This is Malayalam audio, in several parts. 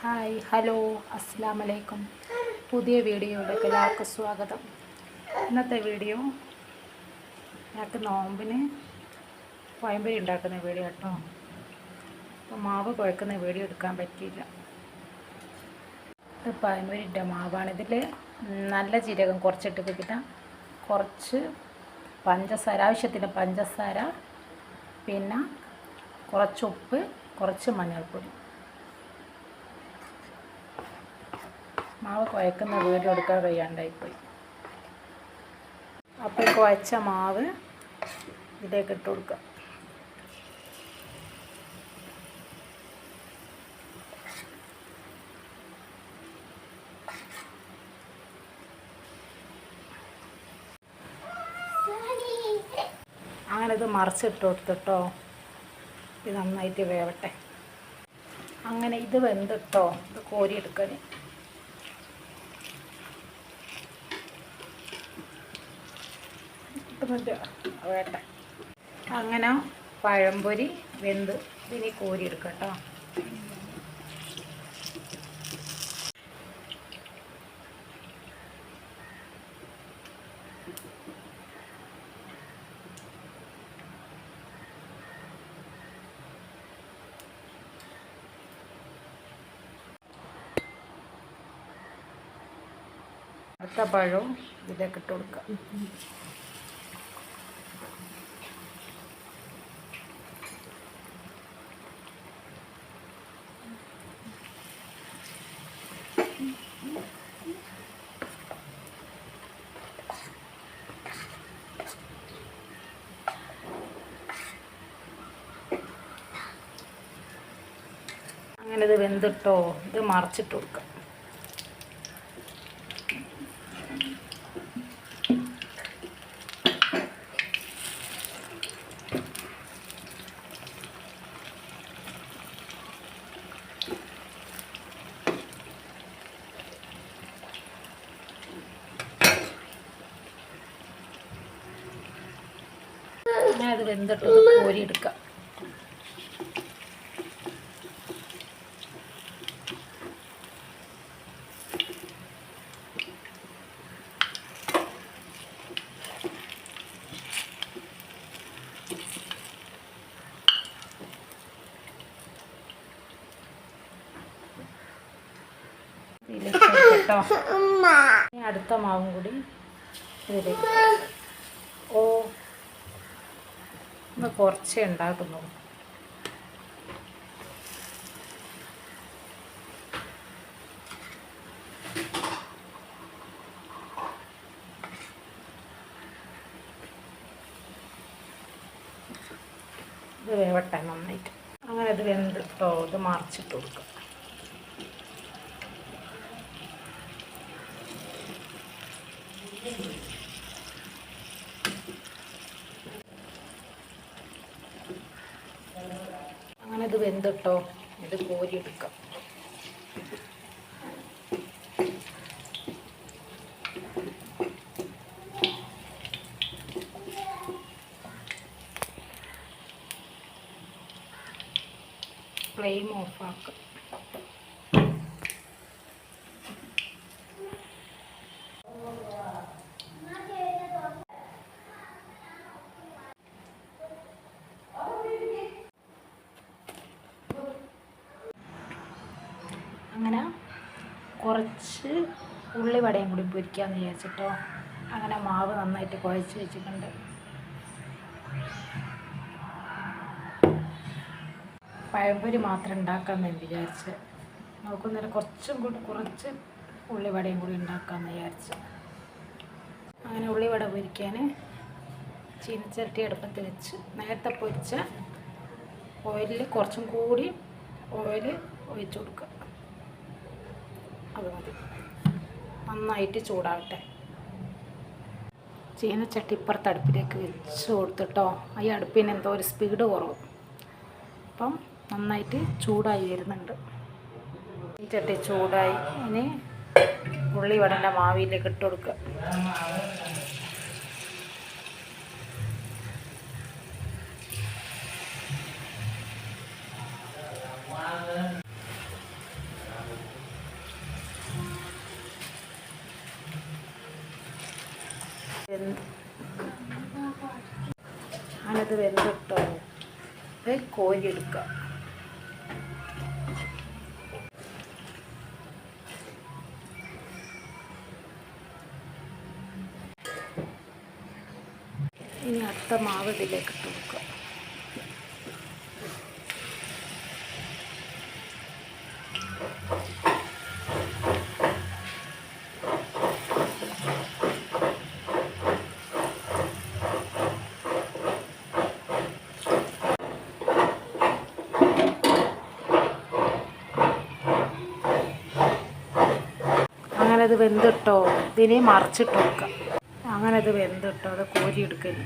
ഹായ് ഹലോ അസ്സാം വലൈക്കും പുതിയ വീഡിയോയിലേക്ക് എല്ലാവർക്കും സ്വാഗതം. ഇന്നത്തെ വീഡിയോ ഞങ്ങൾക്ക് നോമ്പിന് പഴംപൊരി ഉണ്ടാക്കുന്ന വീഡിയോ കേട്ടോ. അപ്പോൾ മാവ് കുഴക്കുന്ന വീഡിയോ എടുക്കാൻ പറ്റിയില്ല. ഇത് പഴംപൊരിന്റെ മാവാണ്. ഇതിൽ നല്ല ജീരകം കുറച്ചിട്ട് കിട്ടാം കുറച്ച് പഞ്ചസാര ആവശ്യത്തിന് പഞ്ചസാര പിന്നെ കുറച്ച് ഉപ്പ് കുറച്ച് മഞ്ഞൾപ്പൊടി. മാവ് കുഴക്കുന്ന വീഡിയോ എടുക്കാൻ കഴിയാണ്ടായിപ്പോയി അപ്പോൾ കുഴച്ച മാവ് ഇതിലേക്ക് ഇട്ട് കൊടുക്കുക അങ്ങനെ ഇത് മറിച്ചിട്ട് കൊടുത്തിട്ടോ ഇത് നന്നായിട്ട് വേവട്ടെ. അങ്ങനെ ഇത് വെന്തിട്ടോ ഇത് കോരിയെടുക്കാൻ കിട്ടുന്നുണ്ട് വേട്ട അങ്ങനെ പഴംപൊരി വെന്ത് ഇതിനി കോരിയെടുക്കട്ടോ കേട്ടോ. അടുത്ത പഴവും ഇതൊക്കെ ഇട്ട് കൊടുക്കാം. അങ്ങനെ ഇത് വെന്തിട്ടോ ഇത് മറച്ചിട്ട് കൊടുക്കാം. അത് വെന്തിട്ട് കോരി കോരിയെടുക്കാം അടുത്ത മാവും കൂടി ഓ ഇന്ന് കുറച്ചേ ഉണ്ടാക്കുന്നു ഇത് വേവട്ടെ നന്നായിട്ട്. അങ്ങനെ ഇത് വെന്തിട്ടോ ഇത് മറിച്ചിട്ട് കൊടുക്കുക അങ്ങനെ ഇത് വെന്തട്ടോ. ഇത് കോരി എടുക്കാം ഫ്ലെയിം ഓഫാക്കാം. അങ്ങനെ കുറച്ച് ഉള്ളിവടയും കൂടി പൊരിക്കാമെന്ന് വിചാരിച്ചിട്ടോ. അങ്ങനെ മാവ് നന്നായിട്ട് കുഴച്ച് വെച്ചിട്ടുണ്ട്. പഴംപൊരി മാത്രം ഉണ്ടാക്കാമെന്ന് വിചാരിച്ച്. നോക്കുന്നേരം കുറച്ചും കൂടി കുറച്ച് ഉള്ളിവടയും കൂടി ഉണ്ടാക്കാമെന്ന് വിചാരിച്ച്. അങ്ങനെ ഉള്ളിവട പൊരിക്കാൻ ചീനച്ചിരട്ടി അടുപ്പത്ത് വെച്ച് നേരത്തെ പൊരിച്ച ഓയിലിൽ കുറച്ചും കൂടി ഓയിൽ ഒഴിച്ചു കൊടുക്കുക. അത് മതി. നന്നായിട്ട് ചൂടാവട്ടെ. ചീനച്ചട്ടി ഇപ്പുറത്ത് അടുപ്പിലേക്ക് വെച്ച് കൊടുത്തിട്ടോ. ഈ അടുപ്പിന് എന്തോ ഒരു സ്പീഡ് കുറവ്. അപ്പം നന്നായിട്ട് ചൂടായി വരുന്നുണ്ട്. ഈ ചട്ടി ചൂടായി. ഇനി ഉള്ളി വടന്റെ മാവിയിലേക്ക് ഇട്ട് കൊടുക്കുക. അങ്ങനത് വെന്തിട്ടോ കോരിയെടുക്കുക ഇനി അടുത്ത മാവ് ഇതിലേക്ക് ഇട്ട്. അത് വെന്തിട്ടോ? ഇതിനെ മറിച്ചിട്ട് വെക്കാം. അങ്ങനെ അത് വെന്തിട്ടോ? അത് കോരി എടുക്കരുത്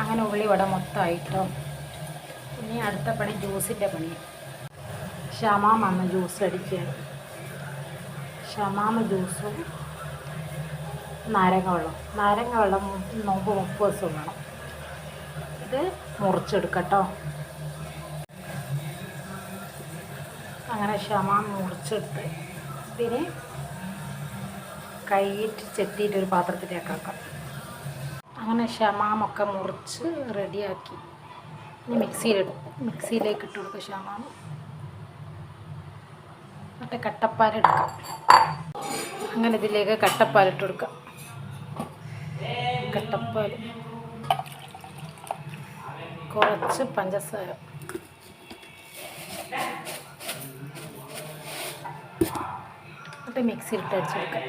അങ്ങനെ ഉള്ളി ഇവിടെ മൊത്തമായിട്ടോ. ഇനി അടുത്ത പണി ജ്യൂസിന്റെ പണി ഷമാം അമ്മ ജ്യൂസ് അടിക്കുക ഷമാമ ജ്യൂസും നാരങ്ങ വെള്ളം നാരങ്ങ വെള്ളം നോമ്പ് മുപ്പത് ദിവസം വേണം. ഇത് മുറിച്ചെടുക്കട്ടോ. അങ്ങനെ ഷമാം മുറിച്ചെടുത്ത് ഇതിനെ കൈയിട്ട് ചെത്തിയിട്ട് ഒരു പാത്രത്തിലേക്ക് ആക്കാം. അങ്ങനെ ഷമാമൊക്കെ മുറിച്ച് റെഡിയാക്കി. ഇനി മിക്സിയിലിടും. മിക്സിയിലേക്ക് ഇട്ട് കൊടുക്കുക ഷമാം എന്നിട്ട് കട്ടപ്പാലെടുക്കാം. അങ്ങനെ ഇതിലേക്ക് കട്ടപ്പാലിട്ട് കൊടുക്കാം കട്ടപ്പാൽ കുറച്ച് പഞ്ചസാര. എന്നിട്ട് മിക്സിയിലിട്ട് അടിച്ചെടുക്കാം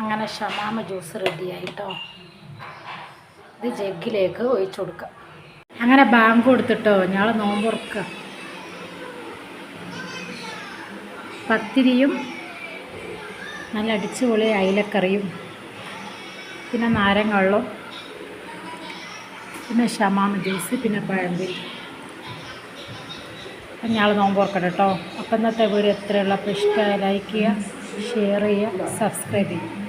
അങ്ങനെ ഷമാമ ജ്യൂസ് റെഡിയായിട്ടോ ഇത് ജഗ്ഗിലേക്ക് ഒഴിച്ചു കൊടുക്കാം. അങ്ങനെ ബാങ്ക് കൊടുത്തിട്ടോ? ഞങ്ങൾ നോമ്പുറക്കുക പത്തിരിയും നല്ല അടിച്ചുപൊളി അയിലക്കറിയും. പിന്നെ നാരങ്ങള്ളും പിന്നെ ഷമാമ ജ്യൂസ് പിന്നെ പഴംപൊരി. ഞങ്ങൾ നോമ്പ് ഓർക്കണം കേട്ടോ. അപ്പം ഇന്നത്തെ വീഡിയോ എത്രയുള്ള അപ്പോൾ ഇഷ്ടമായി ലൈക്ക് ചെയ്യുക ഷെയർ ചെയ്യുക സബ്സ്ക്രൈബ് ചെയ്യുക.